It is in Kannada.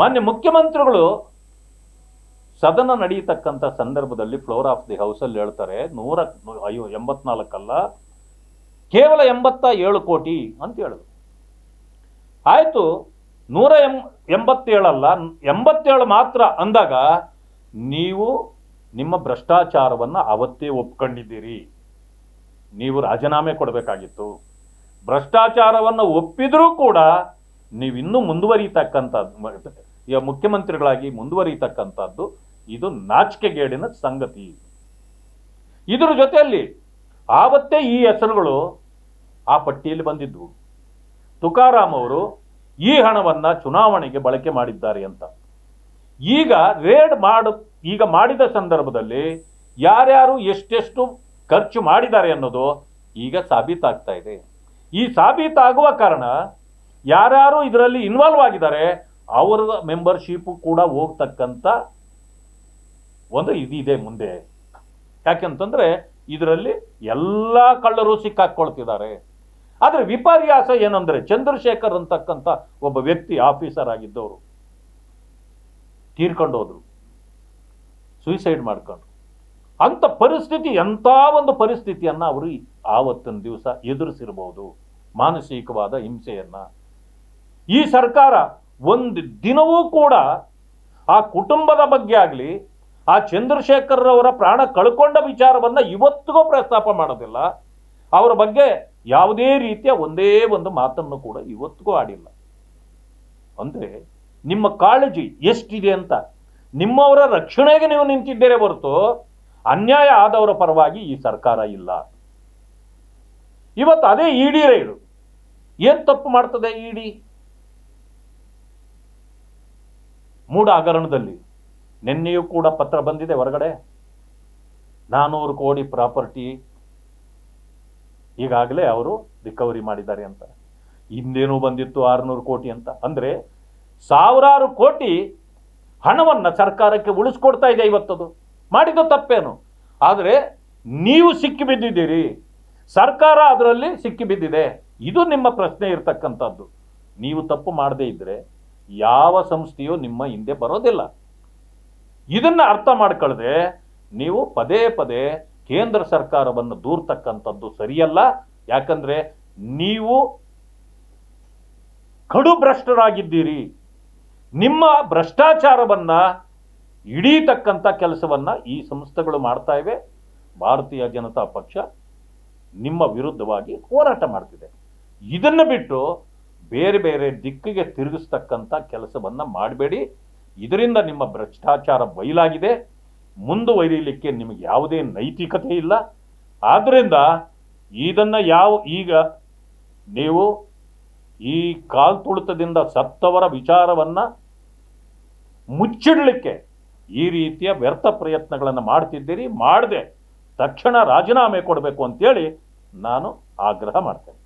ಮಾನ್ಯ ಮುಖ್ಯಮಂತ್ರಿಗಳು ಸದನ ನಡೆಯತಕ್ಕಂಥ ಸಂದರ್ಭದಲ್ಲಿ ಫ್ಲೋರ್ ಆಫ್ ದಿ ಹೌಸಲ್ಲಿ ಹೇಳ್ತಾರೆ, ನೂರ ಅಯ್ಯೋ, ಎಂಬತ್ನಾಲ್ಕಲ್ಲ, ಕೇವಲ ಎಂಬತ್ತ ಏಳು ಕೋಟಿ ಅಂತ ಹೇಳಿದ್ರು. ಆಯಿತು, ನೂರ ಎಂ ಎಂಬತ್ತೇಳಲ್ಲ, ಎಂಬತ್ತೇಳು ಮಾತ್ರ ಅಂದಾಗ ನೀವು ನಿಮ್ಮ ಭ್ರಷ್ಟಾಚಾರವನ್ನು ಅವತ್ತೇ ಒಪ್ಕೊಂಡಿದ್ದೀರಿ. ನೀವು ರಾಜೀನಾಮೆ ಕೊಡಬೇಕಾಗಿತ್ತು. ಭ್ರಷ್ಟಾಚಾರವನ್ನು ಒಪ್ಪಿದರೂ ಕೂಡ ನೀವಿನ್ನೂ ಮುಂದುವರಿತಕ್ಕಂಥದ್ದು ಈಗ ಮುಖ್ಯಮಂತ್ರಿಗಳಾಗಿ ಮುಂದುವರಿತಕ್ಕಂಥದ್ದು ಇದು ನಾಚಿಕೆಗೇಡಿನ ಸಂಗತಿ. ಇದರ ಜೊತೆಯಲ್ಲಿ ಆವತ್ತೇ ಈ ಹೆಸರುಗಳು ಆ ಪಟ್ಟಿಯಲ್ಲಿ ಬಂದಿದ್ವು. ತುಕಾರಾಮ್ ಅವರು ಈ ಹಣವನ್ನು ಚುನಾವಣೆಗೆ ಬಳಕೆ ಮಾಡಿದ್ದಾರೆ ಅಂತ. ಈಗ ರೇಡ್ ಮಾಡು, ಈಗ ಮಾಡಿದ ಸಂದರ್ಭದಲ್ಲಿ ಯಾರ್ಯಾರು ಎಷ್ಟೆಷ್ಟು ಖರ್ಚು ಮಾಡಿದ್ದಾರೆ ಅನ್ನೋದು ಈಗ ಸಾಬೀತಾಗ್ತಾ ಇದೆ. ಈ ಸಾಬೀತಾಗುವ ಕಾರಣ ಯಾರ್ಯಾರು ಇದರಲ್ಲಿ ಇನ್ವಾಲ್ವ್ ಆಗಿದ್ದಾರೆ, ಅವರ ಮೆಂಬರ್ಶಿಪ್ ಕೂಡ ಹೋಗ್ತಕ್ಕಂಥ ಒಂದು ಇದಿದೆ ಮುಂದೆ. ಯಾಕೆಂತಂದ್ರೆ ಇದರಲ್ಲಿ ಎಲ್ಲ ಕಳ್ಳರು ಸಿಕ್ಕಾಕ್ಕೊಳ್ತಿದ್ದಾರೆ. ಆದರೆ ವಿಪರ್ಯಾಸ ಏನಂದ್ರೆ ಚಂದ್ರಶೇಖರ್ ಅಂತಕ್ಕಂಥ ಒಬ್ಬ ವ್ಯಕ್ತಿ ಆಫೀಸರ್ ಆಗಿದ್ದವರು. ತೀರ್ಕೊಂಡು ಹೋದರು ಸುಯಿಸೈಡ್ ಮಾಡ್ಕೊಂಡು. ಅಂತ ಪರಿಸ್ಥಿತಿ, ಎಂಥ ಒಂದು ಪರಿಸ್ಥಿತಿಯನ್ನ ಅವರು ಆವತ್ತಿನ ದಿವಸ ಎದುರಿಸಿರಬಹುದು ಮಾನಸಿಕವಾದ ಹಿಂಸೆಯನ್ನ. ಈ ಸರ್ಕಾರ ಒಂದು ದಿನವೂ ಕೂಡ ಆ ಕುಟುಂಬದ ಬಗ್ಗೆ ಆಗಲಿ, ಆ ಚಂದ್ರಶೇಖರ್ ಅವರ ಪ್ರಾಣ ಕಳ್ಕೊಂಡ ವಿಚಾರವನ್ನು ಇವತ್ತಿಗೂ ಪ್ರಸ್ತಾಪ ಮಾಡೋದಿಲ್ಲ. ಅವರ ಬಗ್ಗೆ ಯಾವುದೇ ರೀತಿಯ ಒಂದೇ ಒಂದು ಮಾತನ್ನು ಕೂಡ ಇವತ್ತಿಗೂ ಆಡಿಲ್ಲ. ಅಂದರೆ ನಿಮ್ಮ ಕಾಳಜಿ ಎಷ್ಟಿದೆ ಅಂತ, ನಿಮ್ಮವರ ರಕ್ಷಣೆಗೆ ನೀವು ನಿಂತಿದ್ದೀರಿ ಹೊರತು ಅನ್ಯಾಯ ಆದವರ ಪರವಾಗಿ ಈ ಸರ್ಕಾರ ಇಲ್ಲ. ಇವತ್ತು ಅದೇ ಇಡಿ ರೈಡು ಏನು ತಪ್ಪು ಮಾಡ್ತದೆ ಇಡಿ? ಮೂಡ ಹಗರಣದಲ್ಲಿ ನಿನ್ನೆಯೂ ಕೂಡ ಪತ್ರ ಬಂದಿದೆ ಹೊರಗಡೆ. ನಾನೂರು ಕೋಟಿ ಪ್ರಾಪರ್ಟಿ ಈಗಾಗಲೇ ಅವರು ರಿಕವರಿ ಮಾಡಿದ್ದಾರೆ ಅಂತ. ಹಿಂದೇನೂ ಬಂದಿತ್ತು ಆರುನೂರು ಕೋಟಿ ಅಂತ. ಅಂದ್ರೆ ಸಾವಿರಾರು ಕೋಟಿ ಹಣವನ್ನು ಸರ್ಕಾರಕ್ಕೆ ಉಳಿಸ್ಕೊಡ್ತಾ ಇದೆ ಇವತ್ತದು. ಮಾಡಿದ ತಪ್ಪೇನು? ಆದರೆ ನೀವು ಸಿಕ್ಕಿ ಬಿದ್ದಿದ್ದೀರಿ. ಸರ್ಕಾರ ಅದರಲ್ಲಿ ಸಿಕ್ಕಿ ಬಿದ್ದಿದೆ. ಇದು ನಿಮ್ಮ ಪ್ರಶ್ನೆ ಇರತಕ್ಕಂಥದ್ದು. ನೀವು ತಪ್ಪು ಮಾಡದೇ ಇದ್ರೆ ಯಾವ ಸಂಸ್ಥೆಯೂ ನಿಮ್ಮ ಹಿಂದೆ ಬರೋದಿಲ್ಲ. ಇದನ್ನ ಅರ್ಥ ಮಾಡ್ಕೊಳ್ಳದೆ ನೀವು ಪದೇ ಪದೇ ಕೇಂದ್ರ ಸರ್ಕಾರವನ್ನು ದೂರ್ತಕ್ಕಂಥದ್ದು ಸರಿಯಲ್ಲ. ಯಾಕಂದ್ರೆ ನೀವು ಕಡು ಭ್ರಷ್ಟರಾಗಿದ್ದೀರಿ ನಿಮ್ಮ ಭ್ರಷ್ಟಾಚಾರವನ್ನ ಹಿಡೀತಕ್ಕಂಥ ಕೆಲಸವನ್ನ ಈ ಸಂಸ್ಥೆಗಳು ಮಾಡ್ತಾ ಇವೆ. ಭಾರತೀಯ ಜನತಾ ಪಕ್ಷ ನಿಮ್ಮ ವಿರುದ್ಧವಾಗಿ ಹೋರಾಟ ಮಾಡ್ತಿದೆ. ಇದನ್ನು ಬಿಟ್ಟು ಬೇರೆ ಬೇರೆ ದಿಕ್ಕಿಗೆ ತಿರುಗಿಸ್ತಕ್ಕಂಥ ಕೆಲಸವನ್ನು ಮಾಡಬೇಡಿ. ಇದರಿಂದ ನಿಮ್ಮ ಭ್ರಷ್ಟಾಚಾರ ಬಯಲಾಗಿದೆ. ಮುಂದುವರಿಯಲಿಕ್ಕೆ ನಿಮಗೆ ಯಾವುದೇ ನೈತಿಕತೆ ಇಲ್ಲ. ಆದ್ದರಿಂದ ಇದನ್ನು ಯಾವ ಈಗ ನೀವು ಈ ಕಾಲ್ತುಳಿತದಿಂದ ಸತ್ತವರ ವಿಚಾರವನ್ನು ಮುಚ್ಚಿಡಲಿಕ್ಕೆ ಈ ರೀತಿಯ ವ್ಯರ್ಥ ಪ್ರಯತ್ನಗಳನ್ನು ಮಾಡ್ತಿದ್ದೀರಿ. ಮಾಡದೆ ತಕ್ಷಣ ರಾಜೀನಾಮೆ ಕೊಡಬೇಕು ಅಂತೇಳಿ ನಾನು ಆಗ್ರಹ ಮಾಡ್ತೇನೆ.